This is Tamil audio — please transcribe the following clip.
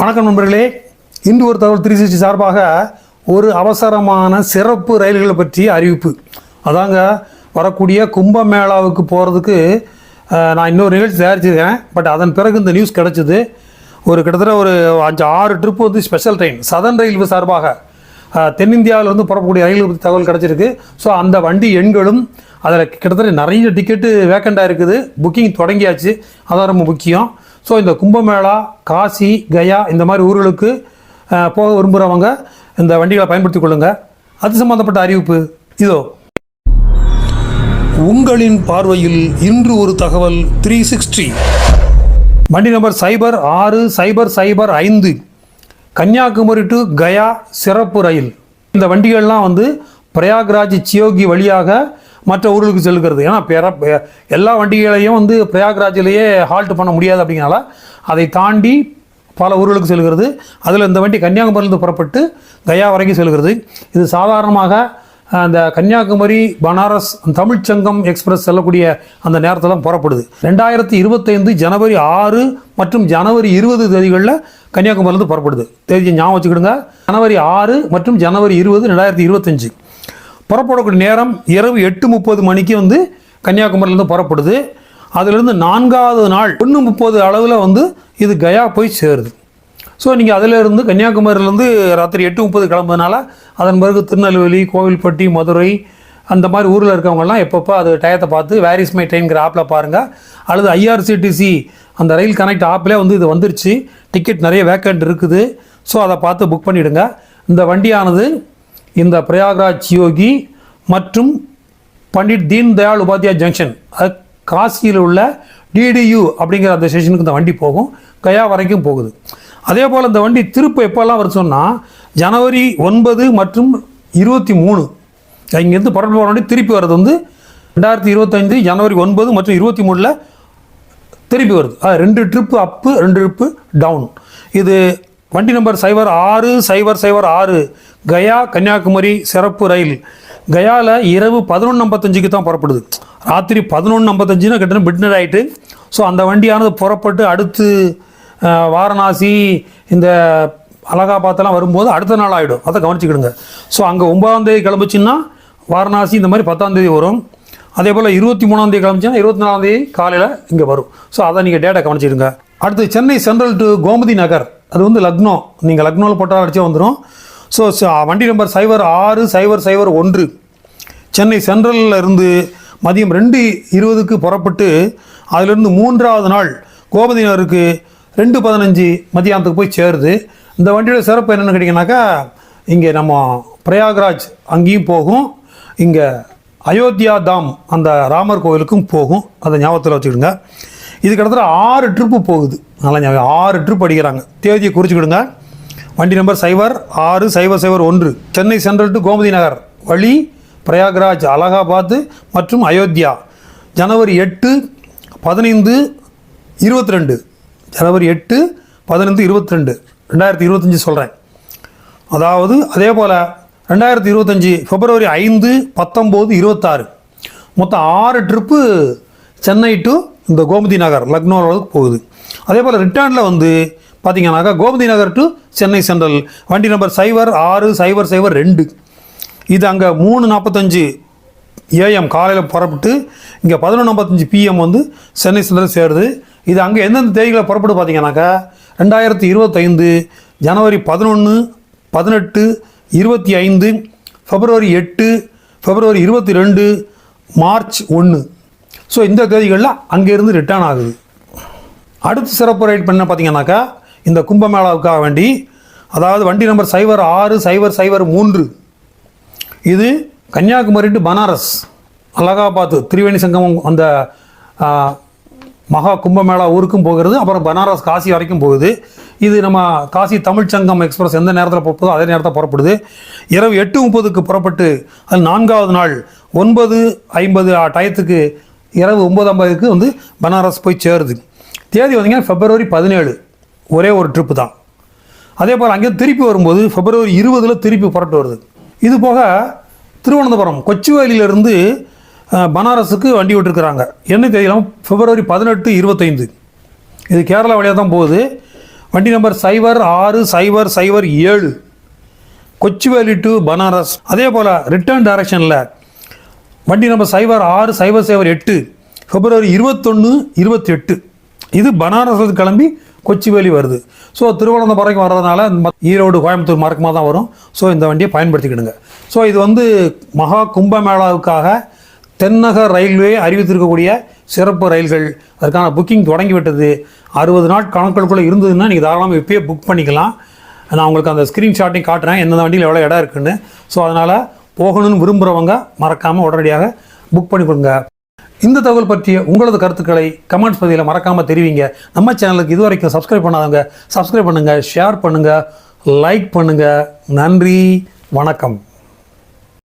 வணக்கம் நண்பர்களே. இன்று ஒரு தகவல் த்ரீ சிக்ஸ்டி சார்பாக ஒரு அவசரமான சிறப்பு ரயில்களை பற்றிய அறிவிப்பு. அதாங்க வரக்கூடிய கும்பமேளாவுக்கு போகிறதுக்கு நான் இன்னொரு நிகழ்ச்சி தயாரிச்சிருக்கேன் பட் அதன் பிறகு இந்த நியூஸ் கிடச்சிது. ஒரு கிட்டத்தட்ட ஒரு அஞ்சு ஆறு ட்ரிப் வந்து ஸ்பெஷல் ட்ரெயின் சதன் ரயில்வே சார்பாக தென்னிந்தியாவிலேருந்து தென்னிந்தியாவிலிருந்து புறப்படக்கூடிய ரயில்கள் பற்றி தகவல் கிடச்சிருக்கு. ஸோ அந்த வண்டி எண்களும் அதில் கிட்டத்தட்ட நிறைய டிக்கெட்டு வேக்கண்டாக இருக்குது. புக்கிங் தொடங்கியாச்சு. அதான் ரொம்ப முக்கியம். ஸோ இந்த கும்பமேளா காசி கயா இந்த மாதிரி ஊர்களுக்கு போக விரும்புகிறவங்க இந்த வண்டிகளை பயன்படுத்திக் கொள்ளுங்கள் அது சம்பந்தப்பட்ட அறிவிப்பு இதோ. உங்களின் பார்வையில் இன்று ஒரு தகவல் த்ரீ சிக்ஸ்டி வண்டி நம்பர் சைபர் ஆறு சைபர் சைபர் ஐந்து கன்னியாகுமரி டு கயா சிறப்பு ரயில். இந்த வண்டிகள்லாம் வந்து பிரயாக்ராஜ் சியோகி வழியாக மற்ற ஊர்களுக்கு செல்கிறது ஏன்னா பெற பெ- எல்லா வண்டிகளையும் வந்து பிரயாக்ராஜிலேயே ஹால்ட் பண்ண முடியாது அப்படிங்கிறனால அதை தாண்டி பல ஊர்களுக்கு செல்கிறது. அதில் இந்த வண்டி கன்னியாகுமரியிலிருந்து புறப்பட்டு கயா வரைக்கும் செல்கிறது. இது சாதாரணமாக அந்த கன்னியாகுமரி பனாரஸ் தமிழ்ச்சங்கம் எக்ஸ்பிரஸ் செல்லக்கூடிய அந்த நேரத்தில் தான் புறப்படுது. ரெண்டாயிரத்தி இருபத்தைந்து ஜனவரி ஆறு மற்றும் ஜனவரி இருபது தேதிகளில் கன்னியாகுமரியிலிருந்து புறப்படுது. தேதியை ஞாபகம் வச்சுக்கிடுங்க. ஜனவரி ஆறு மற்றும் ஜனவரி இருபது ரெண்டாயிரத்தி இருபத்தஞ்சு. புறப்படக்கூடிய நேரம் இரவு எட்டு முப்பது மணிக்கு வந்து கன்னியாகுமரியிலேருந்து புறப்படுது. அதிலிருந்து நான்காவது நாள் ஒன்று முப்பது அளவில் வந்து இது கயா போய் சேருது. ஸோ நீங்கள் அதிலிருந்து கன்னியாகுமரியிலேருந்து ராத்திரி எட்டு முப்பது கிளம்புறதுனால அதன் பிறகு திருநெல்வேலி கோவில்பட்டி மதுரை அந்த மாதிரி ஊரில் இருக்கவங்கலாம் எப்பப்போ அது டயத்தை பார்த்து வேரிஸ் மை ட்ரெயின்கிற ஆப்பில் பாருங்கள் அல்லது ஐஆர்சிடிசி அந்த ரயில் கனெக்ட் ஆப்பிலே வந்து இது வந்துருச்சு. டிக்கெட் நிறைய வேக்கண்ட் இருக்குது. ஸோ அதை பார்த்து புக் பண்ணிவிடுங்க இந்த வண்டியானது இந்த பிரயாக்ராஜ் யோகி மற்றும் பண்டிட் தீன் தயாள் உபாத்யா ஜங்ஷன் அது காசியில் உள்ள டிடியு அப்படிங்கிற அந்த ஸ்டேஷனுக்கு இந்த வண்டி போகும் கயா வரைக்கும் போகுது. அதே போல் இந்த வண்டி திருப்பு எப்போல்லாம் வர சொன்னால் ஜனவரி ஒன்பது மற்றும் இருபத்தி மூணு. இங்கேருந்து புறப்பட்டு போகிற வண்டி திருப்பி வர்றது வந்து ரெண்டாயிரத்தி இருபத்தைந்து ஜனவரி ஒன்பது மற்றும் இருபத்தி மூணில் திருப்பி வருது. அது ரெண்டு ட்ரிப்பு அப்பு ரெண்டு ட்ரிப்பு டவுன் இது வண்டி நம்பர் சைபர் ஆறு சைபர் சைபர் ஆறு கயா கன்னியாகுமரி சிறப்பு ரயில். கயாவில் இரவு பதினொன்று ஐம்பத்தஞ்சுக்கு தான் புறப்படுது. ராத்திரி பதினொன்று ஐம்பத்தஞ்சுன்னா கிட்டத்தட்ட மிட்நைட் ஆகிட்டு ஸோ அந்த வண்டியானது புறப்பட்டு அடுத்து வாரணாசி இந்த அலகாபாத்தெல்லாம் வரும்போது அடுத்த நாள் ஆகிடும் அதை கவனிச்சுக்கிடுங்க. ஸோ அங்கே ஒன்பதாம் தேதி வாரணாசி இந்த மாதிரி பத்தாம் தேதி வரும். அதே போல் இருபத்தி மூணாந்தேதி கிளம்பிச்சின்னா கிளம்பிச்சுன்னா இருபத்தி நாலாந்தேதி காலையில் இங்கே வரும். ஸோ அதை நீங்கள் டேட்டா கவனிச்சிடுங்க அடுத்து சென்னை சென்ட்ரல் டு கோமதி நகர். அது வந்து லக்னோ. நீங்கள் லக்னோவில் போட்டால் அடிச்சே வந்துடும் ஸோ uh, வண்டி நம்பர் சைபர் ஆறு சைபர் சைபர் ஒன்று. சென்னை சென்ட்ரலில் இருந்து மதியம் ரெண்டு இருபதுக்கு புறப்பட்டு அதிலிருந்து மூன்றாவது நாள் கோபதி நகருக்கு ரெண்டு பதினஞ்சு மதியானத்துக்கு போய் சேருது. இந்த வண்டியோட சிறப்பு என்னென்னு கேட்டிங்கனாக்கா இங்கே நம்ம பிரயாக்ராஜ் அங்கேயும் போகும். இங்கே அயோத்தியா தாம் அந்த ராமர் கோவிலுக்கும் போகும். அதை ஞாபகத்தில் வச்சுக்கிடுங்க. இது கிட்டத்தட்ட ஆறு ட்ரிப்பு போகுது. நல்லா ஞாபகம் ஆறு ட்ரிப் அடிக்கிறாங்க. தேதியை குறிச்சுக்கிடுங்க. வண்டி நம்பர் சைவர் ஆறு சைவர் சைவர் ஒன்று. Chennai central to Gomti Nagar. வழி பிரயாக்ராஜ் அலகாபாத் மற்றும் அயோத்தியா. ஜனவரி எட்டு பதினைந்து இருபத்தி ரெண்டு ஜனவரி எட்டு பதினைந்து இருபத்தி ரெண்டு ரெண்டாயிரத்தி இருபத்தஞ்சி சொல்கிறேன் அதாவது அதே போல் ரெண்டாயிரத்தி இருபத்தஞ்சி பிப்ரவரி ஐந்து பத்தொம்போது இருபத்தாறு. மொத்தம் ஆறு ட்ரிப்பு சென்னை டு இந்த கோமதி நகர் லக்னோ அளவுக்கு போகுது. அதே போல் ரிட்டர்னில் வந்து பார்த்தீங்கன்னாக்கா கோமதி நகர் டு சென்னை சென்ட்ரல் வண்டி நம்பர் சைபர் ஆறு சைபர் சைபர் ரெண்டு. இது அங்கே மூணு நாற்பத்தஞ்சு ஏஎம் காலையில் புறப்பட்டு இங்கே பதினொன்று ஐம்பத்தஞ்சு பிஎம் வந்து சென்னை சென்ட்ரல் சேருது. இது அங்கே எந்தெந்த தேதிகளை புறப்பட்டு பார்த்தீங்கன்னாக்கா ரெண்டாயிரத்தி இருபத்தைந்து ஜனவரி பதினொன்று பதினெட்டு இருபத்தி ஐந்து ஃபெப்ரவரி எட்டு ஃபெப்ரவரி இருபத்தி ரெண்டு மார்ச் ஒன்று ஸோ இந்த தேதிகளில் அங்கேருந்து ரிட்டர்ன் ஆகுது. அடுத்து சிறப்பு ரைட் பண்ண பார்த்தீங்கன்னாக்கா இந்த கும்பமேளாவுக்காக வேண்டி அதாவது வண்டி நம்பர் சைபர் ஆறு சைபர் சைபர் மூன்று. இது கன்னியாகுமரி டு பனாரஸ் அலகாபாத் திரிவேணி சங்கமம் அந்த மகா கும்பமேளா ஊருக்கும் போகிறது அப்புறம் பனாரஸ் காசி வரைக்கும் போகுது. இது நம்ம காசி தமிழ் சங்கம் எக்ஸ்பிரஸ் எந்த நேரத்தில் புறப்படுதோ அதே நேரத்தில் புறப்படுது. இரவு எட்டு முப்பதுக்கு புறப்பட்டு அது நான்காவது நாள் ஒன்பது ஐம்பது டயத்துக்கு இரவு ஒம்பது ஐம்பதுக்கு வந்து பனாரஸ் போய் சேருது. தேதி வந்தீங்கன்னா ஃபெப்ரவரி பதினேழு. ஒரே ஒரு ட்ரிப்பு தான். அதே போல் அங்கே திருப்பி வரும்போது பிப்ரவரி இருபதில் திருப்பி புறட்டு வருது. இது போக திருவனந்தபுரம் கொச்சுவேலியிலிருந்து பனாரஸுக்கு வண்டி விட்டுருக்குறாங்க என்ன தெரியலாம் பிப்ரவரி பதினெட்டு இருபத்தைந்து. இது கேரளா வழியாக தான் போகுது. வண்டி நம்பர் சைபர் ஆறு சைபர் சைபர் ஏழு. கொச்சுவேலி டு பனாரஸ். அதே போல் ரிட்டர்ன் டைரக்ஷனில் வண்டி நம்பர் சைபர் ஆறு சைபர் சைபர் எட்டு பிப்ரவரி இருபத்தொன்று இருபத்தி எட்டு இது பனாரஸ் கிளம்பி கொச்சிவேலி வருது. ஸோ திருவனந்தபுரம் வர்றதுனால ம- ஈரோடு கோயம்புத்தூர் மார்க்கமாக தான் வரும். ஸோ இந்த வண்டியை பயன்படுத்திக்கிடுங்க. ஸோ இது வந்து மகா கும்பமேளாவுக்காக தென்னக ரயில்வே அறிவித்திருக்கக்கூடிய சிறப்பு ரயில்கள். அதற்கான புக்கிங் தொடங்கிவிட்டது. அறுபது நாட் கணக்குகளுக்குள்ளே இருந்ததுன்னா நீங்கள் தாராளமாக இப்பயே புக் பண்ணிக்கலாம். நான் உங்களுக்கு அந்த ஸ்க்ரீன்ஷாட்டையும் காட்டுறேன். எந்தெந்த வண்டியில் எவ்வளோ இடம் இருக்குன்னு. ஸோ அதனால் போகணும்னு விரும்புகிறவங்க மறக்காமல் உடனடியாக புக் பண்ணி கொடுங்க. இந்த தகவல் பற்றிய உங்களது கருத்துக்களை கமெண்ட்ஸ் பதிவில் மறக்காமல் தெரிவிங்க. நம்ம சேனலுக்கு இதுவரைக்கும் சப்ஸ்கிரைப் பண்ணாதவங்க சப்ஸ்கிரைப் பண்ணுங்கள் ஷேர் பண்ணுங்கள் லைக் பண்ணுங்கள் நன்றி வணக்கம்.